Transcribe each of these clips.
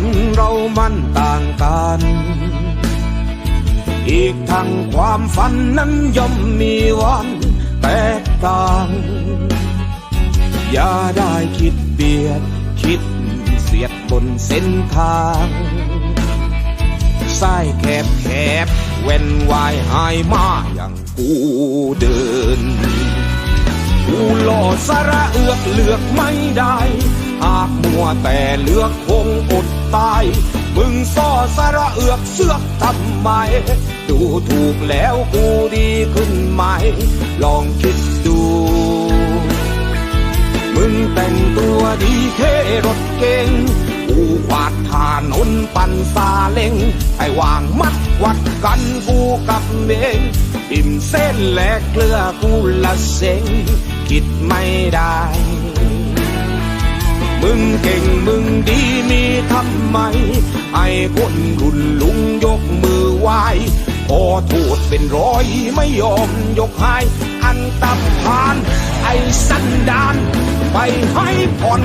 นเรา มันต่างกัน อีกทั้งความฝันนั้นย่อมมีวันแตกต่าง อย่าได้คิดเบียด คิดเสียดบนเส้นทางสายแคบแคบเว้นวายหายมาอย่างกูเดิน กูหล่อสาระเอือกเลือกไม่ได้ หากมัวแต่เลือกคงอดตาย อือกเสือกทำไม ดูถูกแล้วกูดีขึ้นไหม ลองคิดดู มึงแต่งตัวดีเท่รถเก่งกูขวาดทานนปันซาเล็งให้วางมัดวัดกันกูกับเมงอิ่มเส้นแหลกเกลือกูละเซ็งคิดไม่ได้มึงเก่งมึงดีมีทำไม ไอ้คนรุ่น ยกมือไหว้ขอโทษเป็นร้อยไม่ยอมยกให้อันตับผ่าน ไอ้สันดาน ไปให้ผ่อน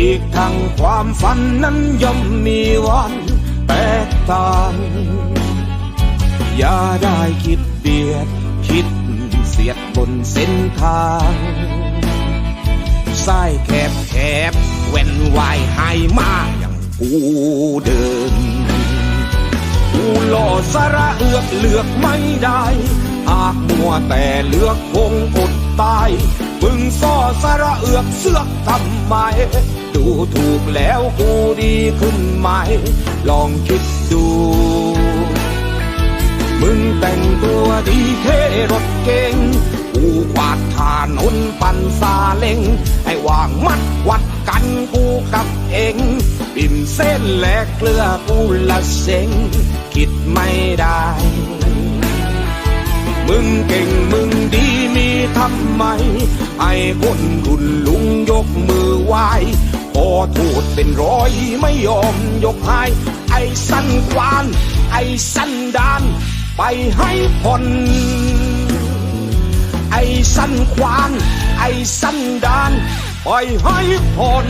อีกทั้งความฝันนั้นย่อมมีวันแตกต่าง อย่าได้คิดเบียด คิดเสียดบนเส้นทางสายแคบแคบเว้นวายให้มาอย่างกูเดินกูหล่อสาระเอือกเลือกไม่ได้ากมัวแต่เลือกคงอดตายมึงซ่อสาระเอือกเสือกทำไม ดูถูกแล้วกูดีขึ้นไหม ลองคิดดู มึงแต่งตัวดีเท่รถเก่งกูกวาดทานนปันซาเล็งให้วางมัดวัดกันกูกับเองปิ่มเส้นแหลกเกลือกูละเซ็งคิดไม่ได้ มึงเก่งมึงดีมีทำไม ไอ้คนรุ่นลุงยกมือไหว้ขอโทษเป็นร้อยไม่ยอมยกให้ ไอ้สันควาน ไอ้สันดาน ไปให้พ้นไอ้สันควาน ไอ้สันดาน ไปให้พ้น